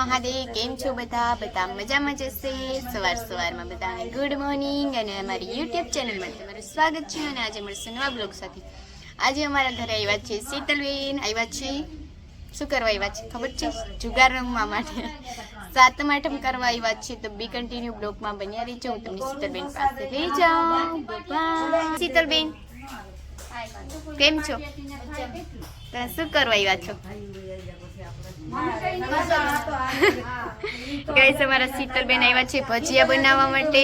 મહાદેવ કેમ છો બધા? બધા મજામાં જશે સવાર સવારમાં બધાને ગુડ મોર્નિંગ અને અમારી યુટ્યુબ ચેનલમાં તમારું સ્વાગત છે અને આજે મળશે નવા બ્લોગ સાથે. આજે અમારા ઘરે આવ્યા છે શીતલબેન, આવ્યા છે, શું કરવા આવ્યા છે ખબર છે? જુગાર રમવા માટે. સાતમ આઠમ કરવા આવ્યા છે તો બી કન્ટિન્યુ બ્લોગમાં બન્યા રહેજો. હું તમને શીતલબેન પાસે લઈ જાઉં. શીતલબેન, કેમ છો? તમે શું કરવા આવ્યા છો? ગાઈસ અમારા શીતલબેન આવ્યા છે ભજીયા બનાવવા માટે.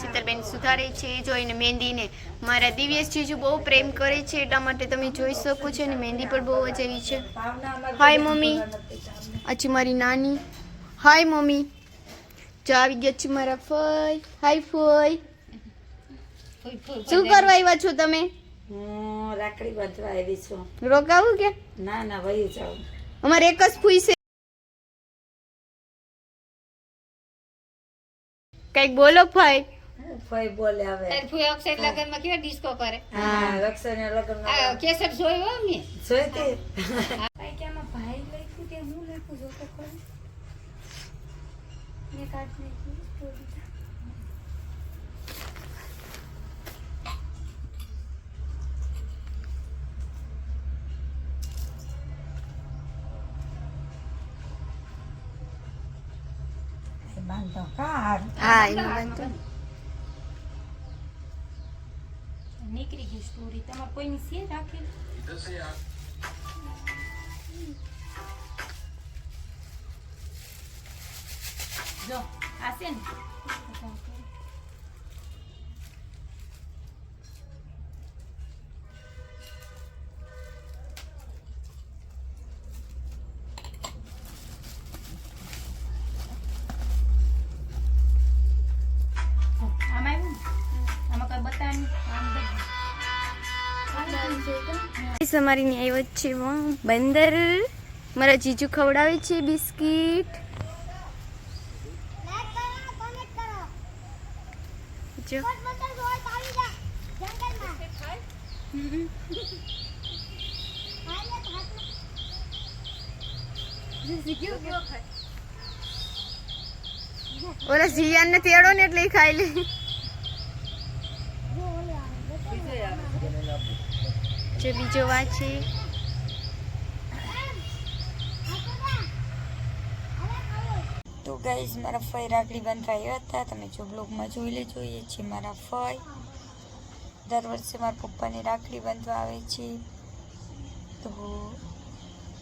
શીતલબેન સુધારે છે જોઈને મહેંદીને. મારા દિવ્યેશ જીજુ બહુ પ્રેમ કરે છે એટલા માટે તમે જોઈ શકો છો અને મહેંદી પણ બહુ જ એવી છે. Hi mummy. હજી મારી નાની. હાય મમ્મી જો આવી ગયા છે મારા ફઈ હાય ફઈ શું કરવા આવ્યા છો તમે? હું રાખડી બાંધવા આવી છું. રોકાવું કે? ના ના વહી જાઉં. અમારે એક જ ફૂઈ છે. કંઈક બોલો ફઈ. ફઈ બોલે હવે. તારી ફૂઈ અક્ષર લગનમાં કેવા ડિસ્કો કરે? હા રક્ષાને લગ્ન આ કેસર જોયો હો મેં જોઈતી. ભાઈ કે આમાં ભાઈ લખ્યું કે હું લખ્યું? જો તો ખરું મેં કાઢ નાખ્યું સ્ટોરી બાંધો કાર હા એનું બનતું નીકળી ગઈ સ્ટોરી તમારે કોઈની છે રાખેલી જો આ છે અમારી ન્યાય વચ્ચે બંદર. મારા જીજુ ખવડાવે છે બિસ્કિટ. જો. ઓલા જીયાન ને તેડો ને એટલે ખાઈ લે. જો બીજો વાત છે તો ગાઈઝ મારા ફઈ રાખડી બાંધવા આવ્યા હતા. તમે જો બ્લોગમાં જોઈ લેજો, એ છે મારા ફઈ. દર વર્ષે મારા પપ્પાને રાખડી બાંધવા આવે છે. તો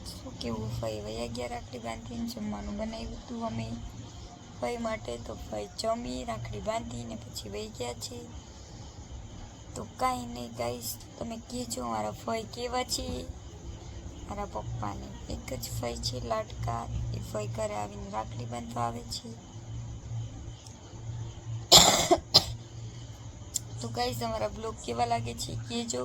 શું કેવું, ફઈ વયા ગયા રાખડી બાંધીને? જમવાનું બનાવ્યું હતું અમે. ફઈ માટે તો ફઈ જમી, રાખડી બાંધીને પછી વહી ગયા છે. તો કાંઈ નહીં ગાઈશ તમે કહેજો, મારા ફઈ કેવા છે? મારા પપ્પાને એક જ ફઈ છે લાટકા એ ફઈ ઘરે આવીને રાખડી બાંધવા આવે છે. તો ગાઈસ તમારા બ્લોગ કેવા લાગે છે કહેજો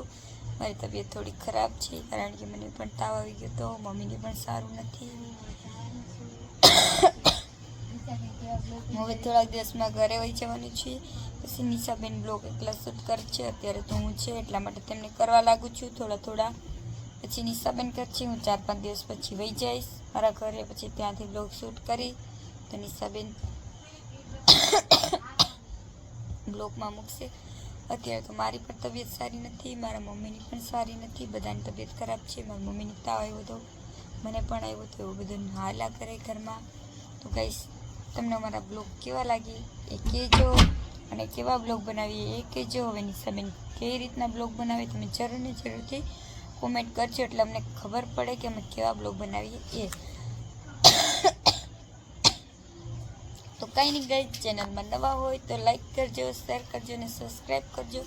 મારી તબિયત થોડી ખરાબ છે, કારણ કે મને પણ તાવ આવી ગયો તો મમ્મીને પણ સારું નથી. હવે થોડાક દિવસમાં ઘરે વહી જવાનું છે. પછી નિશાબેન બ્લોગ એકલા શૂટ કરશે. અત્યારે તો હું છે, એટલા માટે તેમને કરવા લાગુ છું. થોડા થોડા પછી નિશાબેન કરશે હું ચાર પાંચ દિવસ પછી વહી જઈશ. મારા ઘરે પછી ત્યાંથી બ્લોગ શૂટ કરી. તો નિશાબેન બ્લોગમાં મૂકશે. અત્યારે તો મારી પણ તબિયત સારી નથી, મારા મમ્મીની પણ સારી નથી, બધાની તબિયત ખરાબ છે, મારી મમ્મીની તાવ આવ્યો હતો, મને પણ આવ્યો હતો, એવું બધું હાલા કરે ઘરમાં. તો કહીશ તમને અમારા બ્લોગ કેવા લાગે એ કહેજો. અને કેવા બ્લોગ બનાવીએ એ કહેજો. હવે નિશાબેન કઈ રીતના બ્લોગ બનાવે તમે જરૂર ને જરૂરથી કોમેન્ટ કરજો એટલે અમને ખબર પડે કે અમે કેવા બ્લોગ બનાવીએ. એ. તો કંઈ નહીં ગઈ ચેનલમાં નવા હોય તો લાઈક કરજો શેર કરજો અને સબસ્ક્રાઈબ કરજો.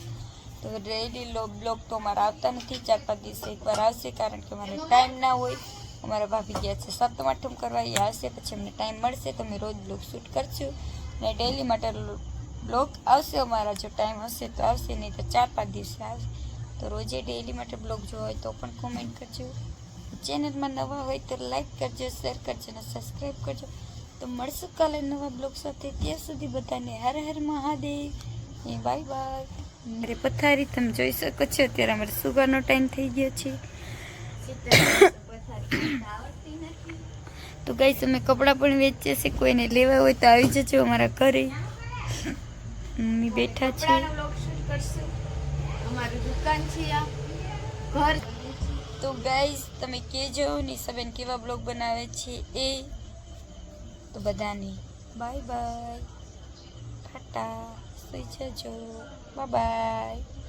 તો ડેઈલી બ્લોગ તો અમારા આવતા નથી, ચાર પાંચ દિવસે એકવાર આવશે કારણ કે અમારે ટાઈમ ના હોય. અમારા ભાભી ગયા છે સપ્તમ આઠમ કરવા, એ આવશે પછી અમને ટાઈમ મળશે તો અમે રોજ બ્લોગ શૂટ કરશું. અને ડેઈલી માટે બ્લોગ આવશે અમારા, જો ટાઈમ હશે તો આવશે, નહીં તો ચાર પાંચ દિવસે આવશે. તો રોજે ડેઈલી માટે બ્લોગ જો હોય તો પણ કોમેન્ટ કરજો. ચેનલમાં નવા હોય તો લાઈક કરજો શેર કરજો અને સબસ્ક્રાઈબ કરજો. તો મળશું કાલે નવા બ્લોગ સાથે. ત્યાં સુધી બધાને હર હર મહાદેવ. એ બાય બાય મારે પથારી તમે જોઈ શકો છો, અત્યારે અમારે સુગરનો ટાઈમ થઈ ગયો છે. તો ગઈ અમે કપડાં પણ વેચીએ છીએ કોઈને લેવા હોય તો આવી જજો અમારા ઘરે. મમ્મી બેઠા છે. અમારું દુકાન છે આ. ઘર. તો ગાઈઝ તમે કહેજો નિશાબેન કેવા બ્લોગ બનાવે છે એ. તો બધાને બાય બાય ટાટા. સુઈ જજો. Bye bye